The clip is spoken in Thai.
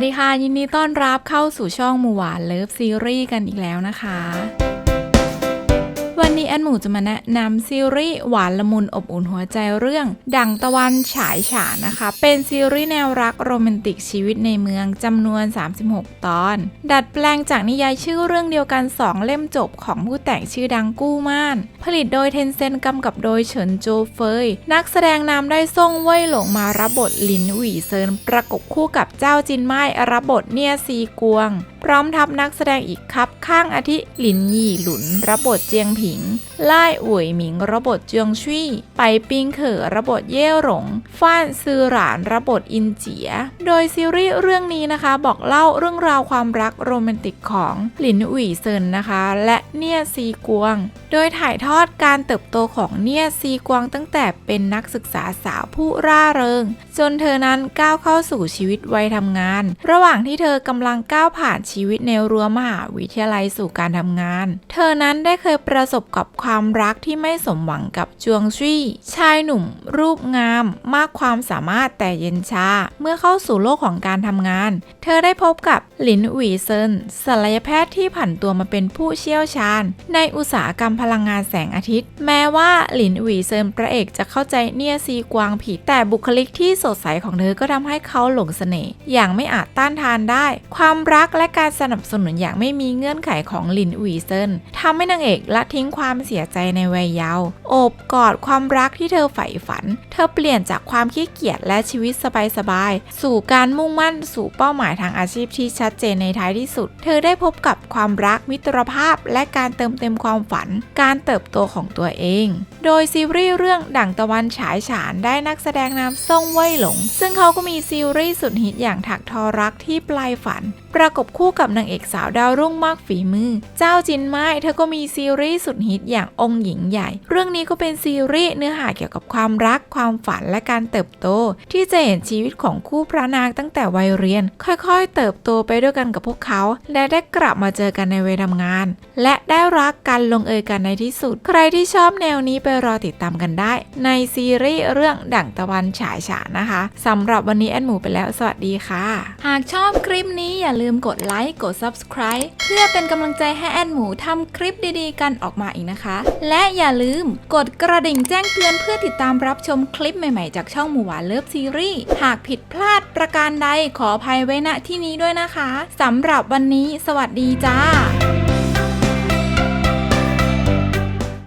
วัสดีค่ะ ยินดีต้อนรับเข้าสู่ช่องหมูหวานเลิฟซีรีส์กันอีกแล้วนะคะ นนี้แอนหมูจะมาแนะนำซีรีส์หวานละมุนอบอุ่นหัวใจเรื่อง ดังตะวันฉายฉานนะคะ เป็นซีรีส์แนวรักโรแมนติกชีวิตในเมืองจำนวน 36 ตอน ดัดแปลงจากนิยายชื่อเรื่องเดียวกัน 2 เล่มจบของผู้แต่งชื่อดังกู้ม่าน ผลิตโดยเทนเซนกำกับโดยเฉินโจเฟย นักแสดงนำได้ซ่งเว่ยหลงมารับบทหลินหวี่เซินประกบคู่กับเจ้าจินไม้รับบทเนียซีกวง ร้อมทับนักแสดงอีกครับ ข้างอาทิหลินหยี่หลุนรับบทเจียงผิง ไล่อุ่ยหมิงรับบทเจียงชี่ไปปิงเขอรับบทเย่หลงฟ้านซือหรานรับบทอินเจีย โดยซีรีส์เรื่องนี้นะคะ บอกเล่าเรื่องราวความรักโรแมนติกของหลินหวี่เซินนะคะ และเนี่ยซีกวง โดยถ่ายทอดการเติบโตของเนี่ยซีกวงตั้งแต่เป็นนักศึกษาสาวผู้ร่าเริง จนเธอนั้นก้าวเข้าสู่ชีวิตวัยทำงาน ระหว่างที่เธอกำลังก้าวผ่านชีีวิตในรั้วมหาวิทยาลัยสู่การทำงาน เธอนั้นได้เคยประสบกับความรักที่ไม่สมหวังกับจวงชี่ชายหนุ่ม รูปงาม มากความสามารถแต่เย็นชา เมื่อเข้าสู่โลกของการทำงาน เธอได้พบกับหลินหวีเซินศัลยแพทย์ที่ผันตัวมาเป็นผู้เชี่ยวชาญ ในอุตสาหกรรมพลังงานแสงอาทิตย์ แม้ว่าหลินหวีเซินพระเอกจะเข้าใจเนียซีกวางผิดแต่บุคลิกที่สดใสของเธอก็ทำให้เขาหลงเสน่ห์อย่างไม่อาจต้านทานได้ ความรักและการสนับสนุนอย่างไม่มีเงื่อนไขของลินหวีเซนทำให้นางเอกละทิ้งความเสียใจในวัยเยาว์โอบกอดความรักที่เธอใฝ่ฝัน เธอเปลี่ยนจากความขี้เกียจและชีวิตสบายๆสู่การมุ่งมั่นสู่เป้าหมายทางอาชีพที่ชัดเจนในท้ายที่สุด เธอได้พบกับความรักมิตรภาพ และการเติมเต็มความฝัน การเติบโตของตัวเอง โดยซีรีส์เรื่องดั่งตะวันฉายฉานได้นักแสดงนำซ่งเว่ยหลง ซึ่งเขาก็มีซีรีส์สุดฮิตอย่างถักทอรักที่ปลายฝันประกบคู่กับนางเอกสาวดาวรุ่งมากฝีมือ เจ้าจินไม้เธอก็มีซีรีส์สุดฮิตอย่างองค์หญิงใหญ่ เรื่องนี้ก็เป็นซีรีส์เนื้อหาเกี่ยวกับความรักความฝันและการเติบโต ที่จะเห็นชีวิตของคู่พระนางตั้งแต่วัยเรียน ค่อยๆ เติบโตไปด้วยกันกับพวกเขา และได้กลับมาเจอกันในเวัยทำงาน และได้รักกันลงเอยกันในที่สุด ใครที่ชอบแนวนี้ไปรอติดตามกันได้ ในซีรีส์เรื่องดั่งตะวันฉายฉานนะคะสำหรับวันนี้แอนหมูไปแล้วสวัสดีค่ะ หากชอบคลิปนี้อย่าลืมกดไลค์กด subscribe เพื่อเป็นกำลังใจให้แอนหมูทำคลิปดีๆ กันออกมาอีกนะคะ และอย่าลืมกดกระดิ่งแจ้งเตือนเพื่อติดตามรับชมคลิปใหม่ๆ จากช่องหมูหวานเลิฟซีรีส์หากผิดพลาดประการใดขออภัยไว้ณที่นี้ด้วยนะคะสำหรับวันนี้ สวัสดีจ้า